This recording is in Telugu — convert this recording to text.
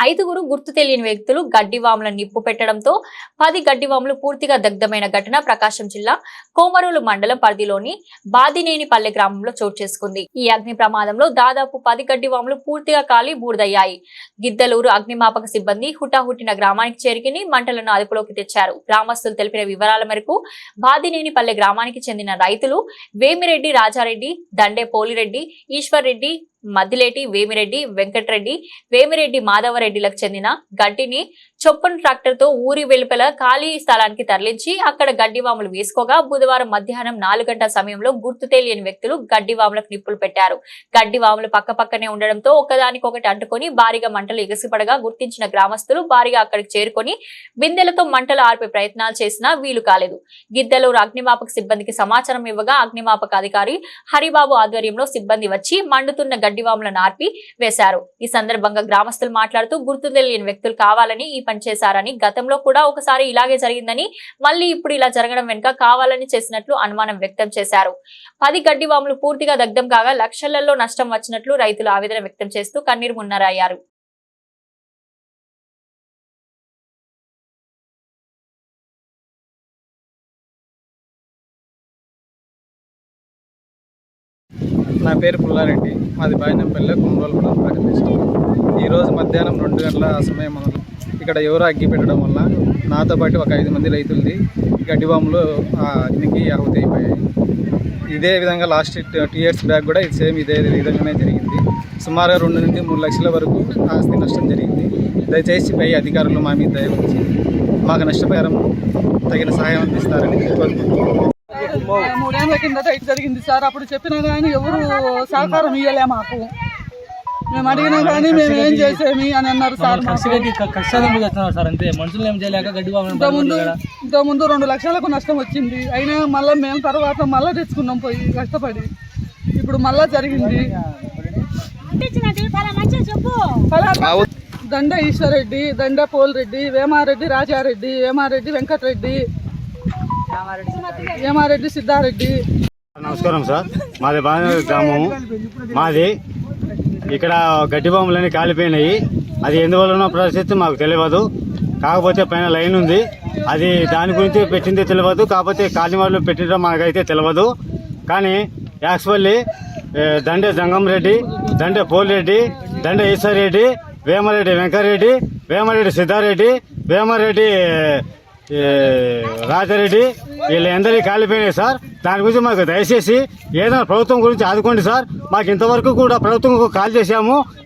ఐదుగురు గుర్తు తెలియని వ్యక్తులు గడ్డివాములను నిప్పు పెట్టడంతో పది గడ్డివాములు పూర్తిగా దగ్ధమైన ఘటన ప్రకాశం జిల్లా కోమరోలు మండలం పరిధిలోని బాదినేనిపల్లె గ్రామంలో చోటు చేసుకుంది. ఈ అగ్ని ప్రమాదంలో దాదాపు పది గడ్డివాములు పూర్తిగా కాలి బూడిదయ్యాయి. గిద్దలూరు అగ్నిమాపక సిబ్బంది హుటాహుటిన గ్రామానికి చేరుకుని మంటలను అదుపులోకి తెచ్చారు. గ్రామస్తులు తెలిపిన వివరాల మేరకు బాదినేనిపల్లె గ్రామానికి చెందిన రైతులు వేమిరెడ్డి రాజారెడ్డి దండే పోలిరెడ్డి ఈశ్వర్ రెడ్డి మద్దిలేటి వేమిరెడ్డి వెంకటరెడ్డి వేమిరెడ్డి మాధవరెడ్డిలకు చెందిన గడ్డిని చొప్పన్ ట్రాక్టర్తో ఊరి వెలుపల ఖాళీ స్థలానికి తరలించి అక్కడ గడ్డివాములు వేసుకోగా బుధవారం మధ్యాహ్నం నాలుగు గంటల సమయంలో గుర్తు తెలియని వ్యక్తులు గడ్డివాములకు నిప్పులు పెట్టారు. గడ్డివాములు పక్క పక్కనే ఉండడంతో ఒకదానికొకటి అంటుకొని భారీగా మంటలు ఎగసిపడగా గుర్తించిన గ్రామస్తులు భారీగా అక్కడికి చేరుకొని బిందెలతో మంటలు ఆర్పే ప్రయత్నాలు చేసినా వీలు కాలేదు. గిద్దలూరు అగ్నిమాపక సిబ్బందికి సమాచారం ఇవ్వగా అగ్నిమాపక అధికారి హరిబాబు ఆధ్వర్యంలో సిబ్బంది వచ్చి మండుతున్న గడ్డివాములను ఆర్పి వేశారు. ఈ సందర్భంగా గ్రామస్తులు మాట్లాడుతూ గుర్తు తెలియని వ్యక్తులు కావాలని ఈ పనిచేశారని గతంలో కూడా ఒకసారి ఇలాగే జరిగిందని మళ్ళీ ఇప్పుడు ఇలా జరగడం వెనుక కావాలని చేసినట్లు అనుమానం వ్యక్తం చేశారు. పది గడ్డి వాములు పూర్తిగా దగ్ధం కాగా లక్షలలో నష్టం వచ్చినట్లు రైతులు ఆవేదన వ్యక్తం చేస్తూ కన్నీరు మున్నరయ్యారు నా పేరు పుల్లారెడ్డి. మాది బాయినంపల్లి కొమరోలు మండలం ప్రగతి ఈరోజు మధ్యాహ్నం రెండు గంటల సమయం మొదలు ఇక్కడ ఎవరో అగ్గి పెట్టడం వల్ల నాతో పాటు ఒక ఐదు మంది రైతులది గడ్డివాములు ఆ అగ్నికి ఆహుతి అయిపోయాయి. ఇదే విధంగా లాస్ట్ టూ ఇయర్స్ బ్యాక్ కూడా ఇది సేమ్ ఇదే విధంగానే జరిగింది. సుమారుగా రెండు నుండి మూడు లక్షల వరకు ఆస్తి నష్టం జరిగింది. దయచేసి పై అధికారులు మా మీద దయవచ్చి మాకు నష్టపరిహారం తగిన సహాయం అందిస్తారని కోరుకుంటున్నాను. మూడేళ్ళ కిందట ఇటు జరిగింది సార్. అప్పుడు చెప్పినా కానీ ఎవరు సహకారం ఇవ్వలే మాకు. మేము అడిగినా కానీ మేము ఏం చేసేమి అని అన్నారు సార్ చేస్తున్నారు సార్ అంతే. మనుషులు ఏం చేయలేక గడ్డి ఇంత ముందు ఇంత ముందు రెండు లక్షలకు నష్టం వచ్చింది. అయినా మళ్ళీ మేము తర్వాత మళ్ళీ తెచ్చుకున్నాం పోయి కష్టపడి. ఇప్పుడు మళ్ళా జరిగింది. దండ ఈశ్వరెడ్డి దండ పోల్రెడ్డి వేమారెడ్డి రాజారెడ్డి వేమారెడ్డి వెంకటరెడ్డి వేమారెడ్డి సిద్ధారెడ్డి. నమస్కారం సార్. మాది బాగా గ్రామము మాది ఇక్కడ గడ్డి బొమ్మలన్నీ కాలిపోయినాయి. అది ఎందువలన పరిస్థితి మాకు తెలియదు. కాకపోతే పైన లైన్ ఉంది. అది దాని గురించి పెట్టిందే తెలియదు. కాకపోతే కాలి వాళ్ళు పెట్టడం మనకైతే తెలియదు. కానీ యాక్చువల్లీ దండే జంగం రెడ్డి దండే పోలిరెడ్డి దండే ఈశ్వర్ రెడ్డి వేమరెడ్డి వెంకరెడ్డి వేమరెడ్డి సిద్ధారెడ్డి వేమరెడ్డి రాజారెడ్డి వీళ్ళందరికీ కాలిపోయినాయి సార్. దాని గురించి మాకు దయచేసి ఏదైనా ప్రభుత్వం గురించి ఆదుకోండి సార్. మాకు ఇంతవరకు కూడా ప్రభుత్వం కాల్ చేశాము.